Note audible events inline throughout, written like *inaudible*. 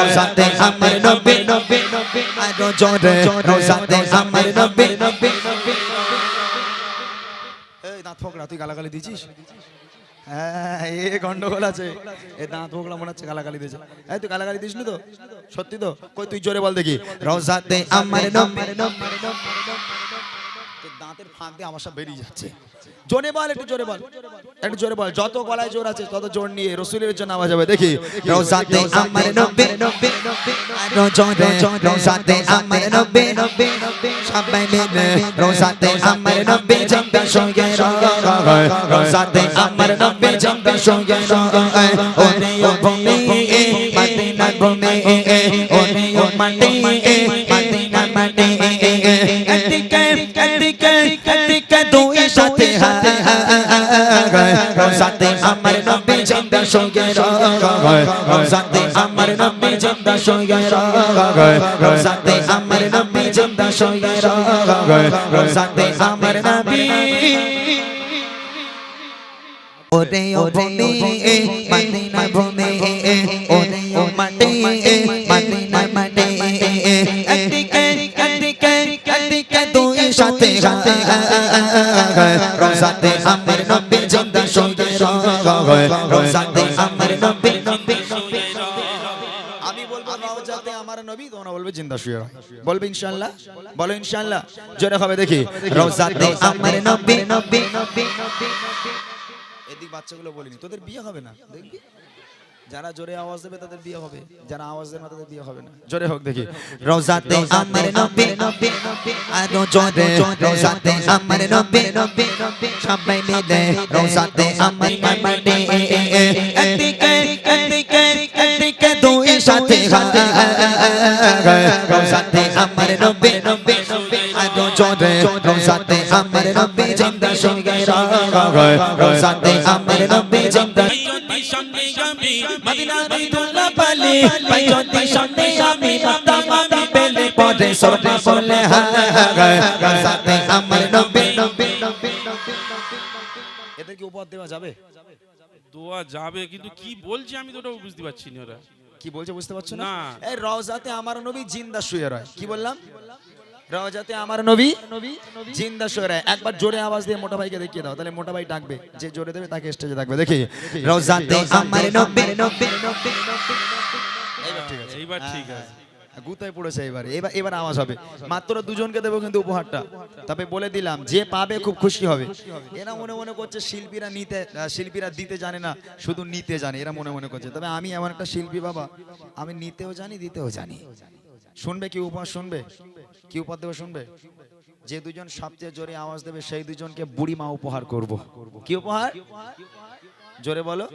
রোজাতে আমার নবী আরও জোরে রোজাতে আমার নবী এই দাঁত ফোকরা তুই গালাগালি দিছিস হ্যাঁ এ গন্ডগোল আছে। এ দাঁত ফোকরা মনে হচ্ছে গালাগালি দিয়েছে। এই তুই গালাগালি দিসনি তো? সত্যি তো? কই তুই জোরে বল দেখি। রোজাতে আমার নবী তোর দাঁতের ফাঁক দিয়ে আমার সব বেরিয়ে যাচ্ছে। জোরে বল, একটু জোরে বল। একটু জোরে বল, যত গলায় জোর আছে, তত জোর নিয়ে রসুলের জন্য আওয়াজ হবে। দেখি রোজাতে আমার নবী, আরও জোরে রোজাতে আমার নবী, সবাই মিলে রোজাতে আমার নবী জম্বে সঙ্গে রোজাতে আমার নবী জম্বে সঙ্গে ওরে ও ভূমি মদিনা ভূমি ওরে ও মাটি মদিনা রোজাতে আমার নবী জম্বে সঙ্গে রোজাতে আমার নবী জম্বে সঙ্গে রোজাতে আমার নবী জম্বে সঙ্গে রোজাতে আমার নবী ওরে ও ভূমি মদিনা ভূমি ওরে ও মাটি মদিনা মাটি এদিকে এদিকে এদিকে দুই সাথে আমার নবী জিন্দা সঙ্গে আমি বলব রওজাতে আমার নবী বলবে জিন্দা শুয়ে রয়। বলবে জোরে হবে দেখি। বাচ্চাগুলো বলিনি, তোদের বিয়ে হবে না? দেখবি? যারা জোরে আওয়াজ দেবে তাদের বিয়ে হবে যারা আওয়াজ দেবে না তাদের বিয়ে হবে না। জোরে হোক দেখি। রোজাতে আমার নবী নবী আরও জোরে রোজাতে আমার নবী নবী সবাই মিলে রোজাতে আমার মাটি এদিকে এদিকে এদিকে দুই সাথে রোজাতে আমার নবী আরও জোরে রোজাতে আমার নবী জিন্দা সঙ্গে রোজাতে আমার নবী সঙ্গে আমি পালি সঙ্গে আমি আমি পেলে পরে সরবে বলে রোজাতে আমার নবী এদের কি উপহার দেওয়া যাবে? দোয়া যাবে কিন্তু কি বলছে আমি তো ওটা বুঝতে পারছি না ওরা। কি বলছে বুঝতে পারছ না? না। এই রওজাতে আমার নবী জিন্দা শুয়ে রয় কি বললাম? রওজাতে আমার নবী জিন্দা শুয়ে একবার জোরে আওয়াজ দিয়ে মোটা ভাইকে দেখিয়ে দাও তাহলে মোটা ভাই ডাকবে। যে জোরে দেবে তাকে স্টেজে ডাকবে। দেখি রোজাতে আমার নবী এইবার ঠিক আছে। গুতায় পড়েছে এবারে এবার এবার আওয়াজ হবে। মাত্র দুজনকে দেবো কিন্তু উপহারটা। তবে বলে দিলাম যে পাবে খুব খুশি হবে। এরা মনে মনে করছে শিল্পীরা নিতে শিল্পীরা দিতে জানে না শুধু নিতে জানে এরা মনে মনে করছে। তবে আমি এমন একটা শিল্পী বাবা আমি নিতেও জানি দিতেও জানি। শুনবে কি উপহার শুনবে? কি উপহার দেবে শুনবে? যে দুজন সবচেয়ে জোরে আওয়াজ দেবে, সেই দুজনকে বুড়ি মা উপহার করব। কি উপহার? জোরে বলো।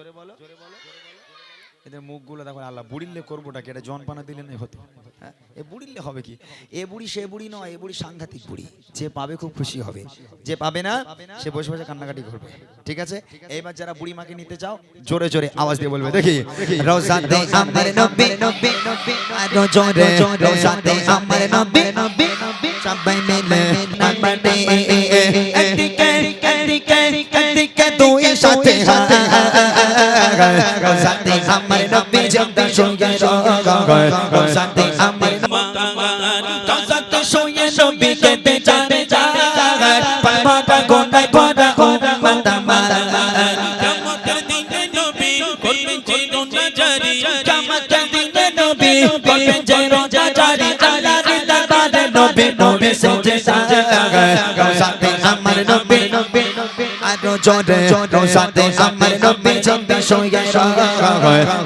এদের মুখগুলো দেখো আল্লাহ বুড়িলে করবোটা কি এটা জনপানা দিলে না হতো হ্যাঁ এ বুড়িলে হবে কি এ বুড়ি সে বুড়ি নয় এ বুড়ি সাংঘাতিক বুড়ি যে পাবে খুব খুশি হবে যে পাবে না সে বসে বসে কান্নাকাটি করবে ঠিক আছে এইবার যারা বুড়ি মাকে নিতে চাও জোরে জোরে আওয়াজ দিয়ে বলবে দেখি রোজাতে আমার নবী আরও জোরে রোজাতে আমার নবী সবাই মিলে মাটি এদিকে এদিকে এদিকে দুই সাথে রোজাতে আমার নবী জিন্দা সঙ্গে রোজাতে আমার রোজাতে সঙ্গে নবী কেটে যাবে পাটা গোনায় ভরা উম্মত আমার কেমতের দিনে নবী করবেন চিরঞ্জীব জারি কামাতের দিনে নবী করবেন যে রোজা জারি আল্লাহর দরবারে নবী নবী সেজে সাজে রোজাতে আমার নবী আরও জোরে রোজাতে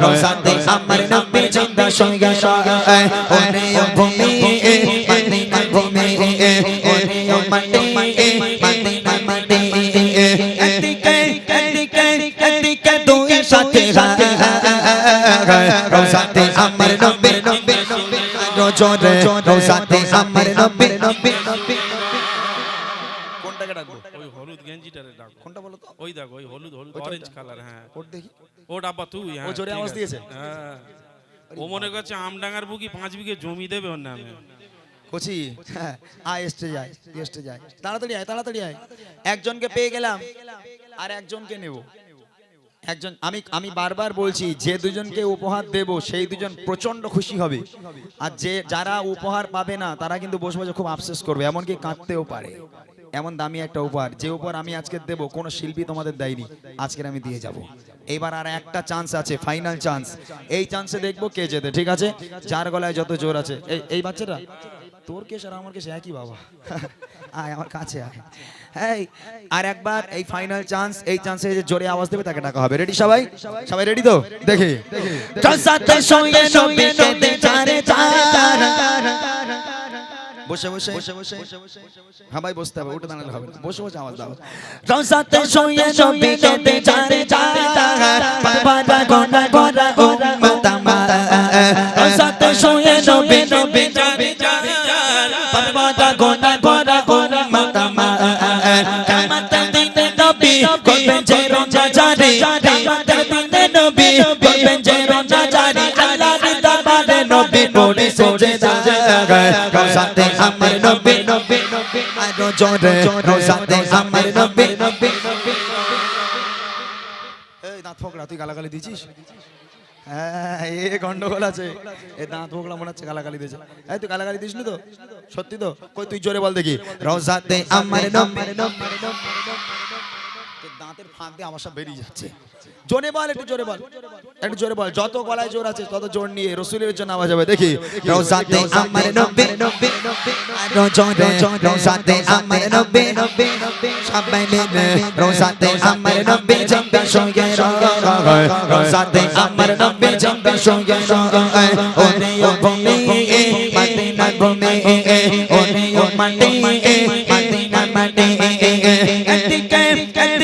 রোজাতে আমার নবী জিন্দা সঙ্গে ওরে ভূমি মদিনা ভূমি ওরে মাটি মদিনা মাটি এদিকে এদিকে এদিকে দুই সাথে রোজাতে আমার নবী আরও জোরে রোজাতে আমার নবী কোনটাকে ডাকবো ওই হলুদ গেঞ্জিটারে ডাক কোনটা বলো তো ওই দেখো ওই হলুদ হলুদ অরেঞ্জ কালার হ্যাঁ ওর দেখি ও ডাব্বা তুই হ্যাঁ ও জোরে আওয়াজ দিয়েছে? হ্যাঁ। ও মনে করছে আমডাঙ্গার বুকি পাঁচ বিঘে জমি দেবে ওর নামে। কচি? হ্যাঁ, আয় এসতে যায় এসতে যায়। তাড়াতাড়ি আয় তাড়াতাড়ি আয়। একজনকে পেয়ে গেলাম আর একজনকে নেব। একজন আমি আমি বারবার বলছি যে দুজনকে উপহার দেব সেই দুজন প্রচণ্ড খুশি হবে। আর যে যারা উপহার পাবে না তারা কিন্তু বসে বসে খুব আফসোস করবে এমনকি কাঁদতেও পারে। এমন দামি একটা উপহার, যে উপহার আমি আজকে দেব, কোনো শিল্পী তোমাদের দেয়নি। আজকের আমি দিয়ে যাব। এবার আর একটা চান্স আছে ফাইনাল চান্স এই চান্সে দেখব কে যেতে ঠিক আছে? যার গলায় যত জোর আছে। এই এই বাচ্চাটা? তোর কেস আর আমার কেস একই বাবা। আয়, আমার কাছে আয়। এই, আর একবার এই ফাইনাল চান্স এই চান্সে যে জোরে আওয়াজ দেবে, তাকে ডাকা হবে। রেডি সবাই? সবাই রেডি তো? দেখি। বসে বসে। বসে বসে। ভাই বসতে হবে উঠে দাঁড়ালে হবে বসে বসে আওয়াজ দাও। জলসাতে সঙ্গে নবী নবী চারে চার বাবা গোনা গোনা ও মাতা মাতা জলসাতে সঙ্গে নবী নবী চারে চার বাবা গোনা গোনা ও মাতা মাতা কামাতে দিনে নবী করবেন যে রোজা জারি কামাতে দিনে নবী করবেন যে রোজা জারি আল্লাহর দরবারে নবী নবী সেজদা রোজাতে আরও জোরে রোজাতে আমার নবী no নবী এই দাঁত ফোকড়া তুই গালাগালি দিছিস হ্যাঁ এ গন্ডগোল আছে। এ দাঁত ফোকড়া মনে হচ্ছে গালাগালি দিয়েছে। এই তুই গালাগালি দিসনি তো? সত্যি তো? কই তুই জোরে বল দেখি। রোজাতে আমার নবী। দাঁতের ফাঁক দিয়ে আমার সব বেরিয়ে যাচ্ছে। জোরে বল, একটু জোরে বল। একটু জোরে বল, যত গলায় জোর আছে, তত জোর নিয়ে রসুলের জন্য আওয়াজ হবে। দেখি, রোজাতে আমার নবী নবী আরও জোরে রোজাতে আমার নবী নবী সবাই মিলে রোজাতে আমার নবী জম্বা সঙ্গে রোজাতে আমার নবী জম্বা সঙ্গে ওরে ও ভূমি মদিনা ভূমি, ওরে ও মদিনা মাটি এদিকে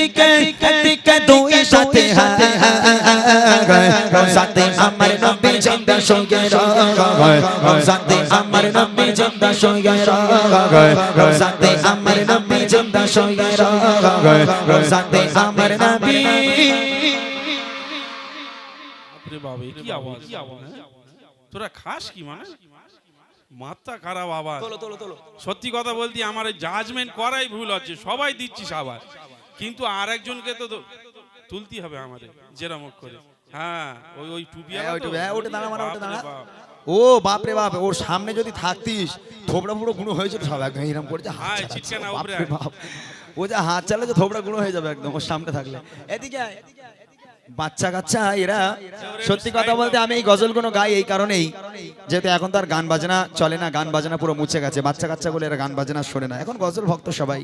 এদিকে এদিকে দুই সাথে হাতে রোজাতে আমার নবী জম্বা সঙ্গে রোজাতে আমার নবী জম্বা সঙ্গে রোজাতে আমার নবী জম্বা সঙ্গে রোজাতে আমার নবী বাপরে বাবা এ কি আওয়াজ? তোরা খাস কি মানে মাথা খারাপ আবার সত্যি কথা বলতে আমার জাজমেন্ট করাই ভুল হচ্ছে সবাই দিচ্ছিস আবার। কিন্তু আর একজনকে তো তুলতে হবে আমাদের জেরাম করে হ্যাঁ ওই ওই টুপি হ্যাঁ, হ্যাঁ, ওটা দাঁড়া, মারা, ওটা দাঁড়া। ও বাপ রে বাপ ওর সামনে যদি থাকতিস থোবড়া পুরো গুঁড়ো হয়েছিল সব একদম এরকম করে বাপ। ও যে হাত চালে তো থোবড়া গুঁড়ো হয়ে যাবে একদম ওর সামনে থাকলে এদিকে। বাচ্চা কাচ্চা এরা সত্যি কথা বলতে আমি এই গজলগুলো গাই এই কারণেই যেহেতু এখন তো আর গান বাজনা চলে না গান বাজনা পুরো মুছে গেছে। বাচ্চা কাচ্চাগুলো এরা গান বাজনা শোনে না। এখন গজল ভক্ত সবাই।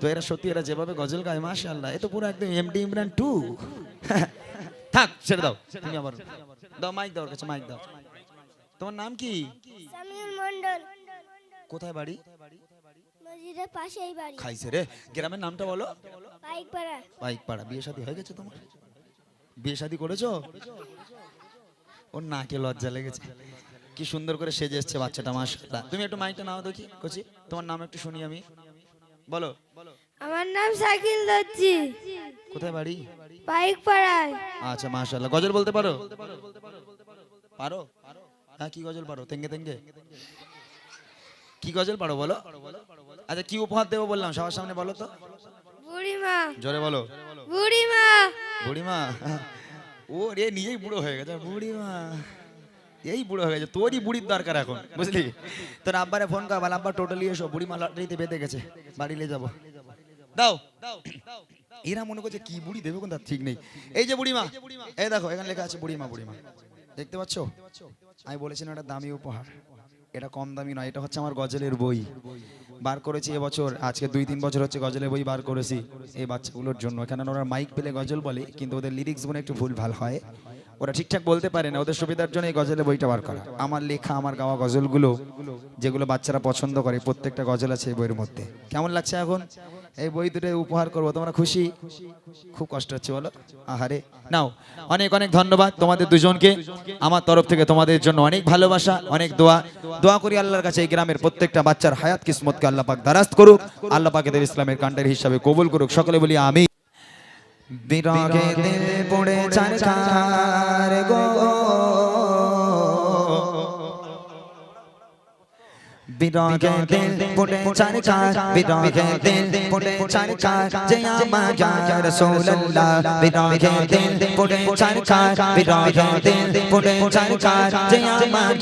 তো এরা সত্যি এরা যেভাবে গজল গায় মাশাআল্লাহ এ তো পুরো একদম এমডি ইমরান টু *laughs* থাক ছেড়ে দাও তুমি আবার দাও মাইক দাও কাছে মাইক দাও। তোমার নাম কি? সামিউল মন্ডল কোথায় বাড়ি? মসজিদের পাশেই বাড়ি। খাইছে রে। গ্রামের নামটা বলো। বাইক পাড়া বাইক পাড়া বিয়ে শাদী হয়ে গেছে তোমার? বিয়ে শাদী করেছ? ওর নাকে লজ্জা লেগেছে। কি সুন্দর করে সেজে এসছে বাচ্চাটা মাশাআল্লাহ। তুমি একটু মাইকটা নাও দেখি কচি। তোমার নাম একটু শুনি আমি। বলো। আমার নাম শাকিল দর্জি কোথায় বাড়ি? বাইক পাড়ায় আচ্ছা মাশাআল্লাহ। গজল বলতে পারো? পারো? হ্যাঁ কি গজল পারো? তেঙ্গে তেঙ্গে। কি গজল পারো বলো? আচ্ছা কি উপহার দেবো বললাম? সবার সামনে বলো তো। বুড়িমা। জোরে বলো। বুড়িমা। বুড়িমা? ও রে, নিজেই বুড়ো হয়ে গেছে। বুড়িমা। এই বুড়ো হয়ে গেছে। তোরই বুড়ির দরকার এখন, বুঝলি? তোর আব্বারে ফোন কর বল আব্বা টোটালি এসো। বুড়িমা লটারিতে বেঁধে গেছে। বাড়ি নিয়ে যাব। দাও। এরা মনে করছে কি বুড়ি দেবে কোন তার ঠিক নেই। এই যে বুড়িমা, এই দেখো, এখানে লেখা আছে বুড়িমা বুড়িমা। দেখতে পাচ্ছো? আমি বলেছিলাম এটা দামি উপহার। এটা কম দামি নয়, এটা হচ্ছে আমার গজলের বই। বার করেছি এবছর। আজকে দুই তিন বছর হচ্ছে গজলের বই বার করেছি এই বাচ্চাগুলোর জন্য। এখানে ওরা মাইক পেলে গজল বলে, কিন্তু ওদের লিরিক্সগুলো একটু ভুল ভালো হয়। ওরা ঠিকঠাক বলতে পারে না, ওদের সুবিধার জন্য এই গজলের বইটা বার করা। আমার লেখা, আমার গাওয়া গজলগুলো, যেগুলো বাচ্চারা পছন্দ করে, প্রত্যেকটা গজল আছে এই বইয়ের মধ্যে। কেমন লাগছে এখন? এই বই দুটো উপহার করব, তোমরা খুশি? খুব কষ্ট হচ্ছে, বলো। আহারে। নাও, অনেক অনেক ধন্যবাদ তোমাদের দুজনকে। আমার তরফ থেকে তোমাদের জন্য অনেক ভালোবাসা, অনেক দোয়া। দোয়া করি আল্লাহর কাছে এই গ্রামের প্রত্যেকটা বাচ্চার হায়াত, কিসমতকে আল্লাহ পাক দারাস্ত করুক। আল্লাহ পাক এদের ইসলামের কাণ্ডের হিসাবে কবুল করুক। সকলে বলি আমি বিরগে দিল পড়ে চারকার গো। বিরহে দিল পড়ে চারকার বিরহে দিল পড়ে চারকার যে আমার ইয়া রাসূলুল্লাহ বিরহে দিল পড়ে চারকার বিরহে দিল পড়ে চারকার যে আমার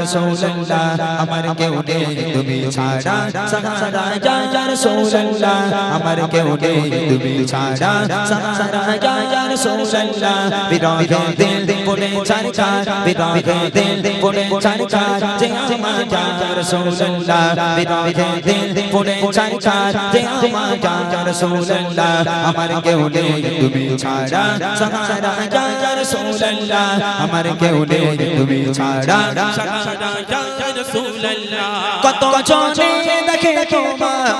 রাসূলুল্লাহ আমার কেউ তুমি ছাড়া আমার কেউ তুমি ছাড়া রাসূলুল্লাহ বিরহে দিল পড়ে চারকার যে আমার রাসূলুল্লাহ আমার কেউ নেই তুমি ছাড়া সাহারা রাসূলুল্লাহ আমার কেউ নেই তুমি ছাড়া সারা রাসূলুল্লাহ কত দেখে তোমায়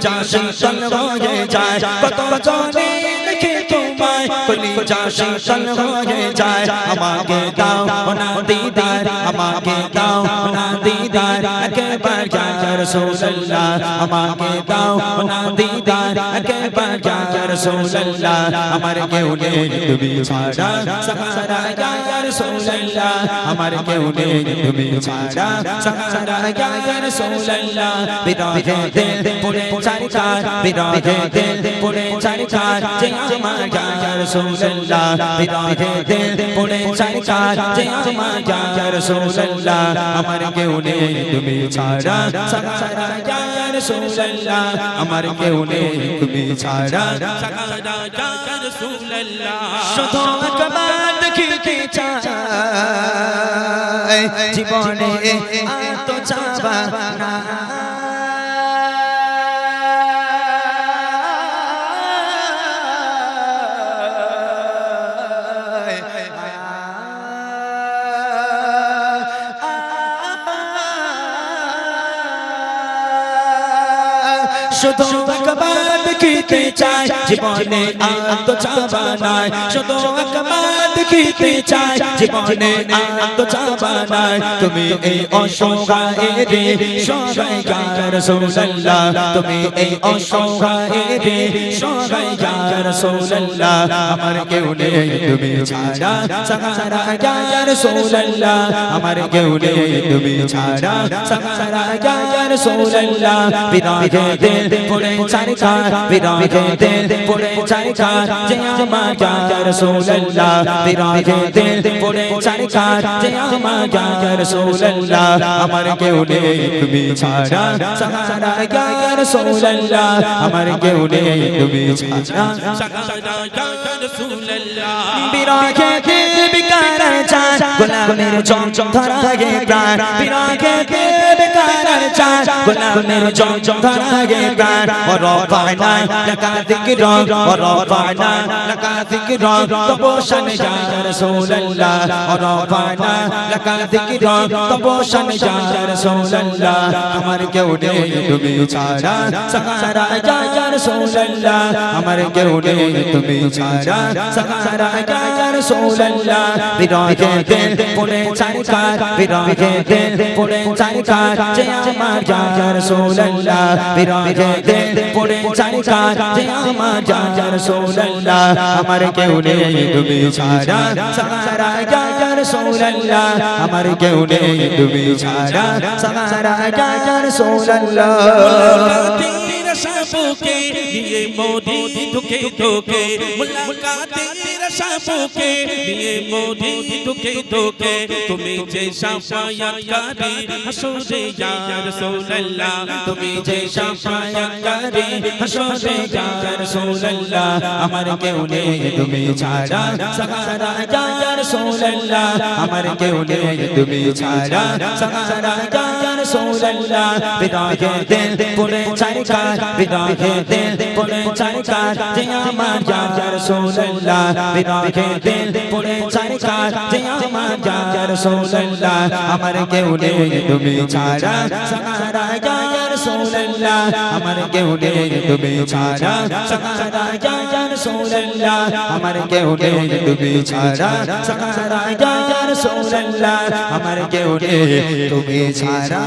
কলিজা শীতল হয়ে যায়। কত জনে দেখে তোমায় কলিজা শীতল হয়ে যায়। আমাকে দাও না দিদার, আমাকে দাও না দিদার। একবার ইয়া রাসূলুল্লাহ আমাকে দাও না দিদার একবার ইয়া রাসূলুল্লাহ। আমার কেউ নেই তুমি ছাড়া। সাহারা ইয়া রাসূলুল্লাহ। আমার কেউ নেই তুমি ছাড়া। সাহারা ইয়া রাসূলুল্লাহ। বিরহে দিল পড়ে চারকার বিরহে দিল পড়ে চারকার যে আমার ইয়া রাসূলুল্লাহ। বিরহে দিল পড়ে চারকার যে আমার ইয়া রাসূলুল্লাহ। আমার কেউ নেই তুমি ছাড়া। সাহারা ইয়া রাসূলুল্লাহ আমার কেউ নেই তুমি ছাড়া। সারা রাসূলুল্লাহ। শুধু একবার দেখিতে চাই জীবনে তো চাবা না। শুধু একবার দেখিতে চাই জীবনে আর তো চাবা নাই। শুধু একবার দেখিতে চাই জীবনে আর তো তুমি এই অসহায় রে সহায় ইয়া রাসূলুল্লাহ তুমি এই অসহায় রে সহায় ইয়া রাসূলুল্লাহ আমার কেউ নেই, তুমি ছাড়া। সাহারা ইয়া রাসূলুল্লাহ আমার কেউ নেই, তুমি ছাড়া। সাহারা ইয়া রাসূলুল্লাহ বিরহে দিল পড়ে চারকার বিরহে দিল পড়ে চারকার। যে আমার ইয়া রাসূলুল্লাহ বিরহে দিল পড়ে চারকার যে আমার ইয়া রাসূলুল্লাহ আমার কেউ নেই তুমি ছাড়া। সাহারা ইয়া রাসূলুল্লাহ আমার কেউ নেই তুমি ছাড়া। সারা ইয়া রাসূলুল্লাহ বিরহে দিল বিকার চান গোলামের চঞ্চল ধরা গে প্রাণ বিরহে দিল বিকার চান গোলামের চঞ্চল ধরা গে প্রাণ। ও রবানা লাকাতিক রং ও রবানা লাকাতিক রং তপোশন ইয়া রাসূলুল্লাহ ও রবানা লাকাতিক রং তপোশন ইয়া রাসূলুল্লাহ আমার কেউ নেই তুমি ছাড়া, সাহারা ইয়া রাসূলুল্লাহ আমার কেউ নেই তুমি ছাড়া, সাহারা ইয়া রাসূলুল্লাহ বিরহে দিল পড়ে চারকার বিরহে দিল পড়ে চারকার যে আমার ইয়া রাসূলুল্লাহ বিরহে দিল পড়ে চারকার যে আমার ইয়া রাসূলুল্লাহ আমার কেউ নেই তুমি আমার কেউ নেই তুমি ছাড়া তেরা সাপুকে নিয়ে মোদি ঢুকে ঢুকে মুলাকাতের সাপুকে নিয়ে মোদি ঢুকে ঢুকে তুমি যে সাফায়াতকারী হাসুরে ইয়া রাসূলুল্লাহ তুমি যে সাফায়াতকারী হাসুরে ইয়া রাসূলুল্লাহ আমার কেউ নেই তুমি ছাড়া সাহারা ইয়া রাসূলুল্লাহ আমার কেউ নেই তুমি ছাড়া সাহারা ইয়া রাসূলুল্লাহ বিরহে দিল পড়ে চারকার বিরহে দিল পড়ে চারকার, যে আমার ইয়া রাসূলুল্লাহ বিরহে দিল পড়ে চারকার, যে আমার ইয়া রাসূলুল্লাহ, আমার কেউ নেই তুমি ছাড়া সাহারা ইয়া রাসূলুল্লাহ, আমার কেউ নেই তুমি ছাড়া সাহারা ইয়া রাসূলুল্লাহ আমার কেউ নেই তুমি ছাড়া। সাহারা ইয়া রাসূলুল্লাহ আমার কেউ নেই তুমি ছাড়া।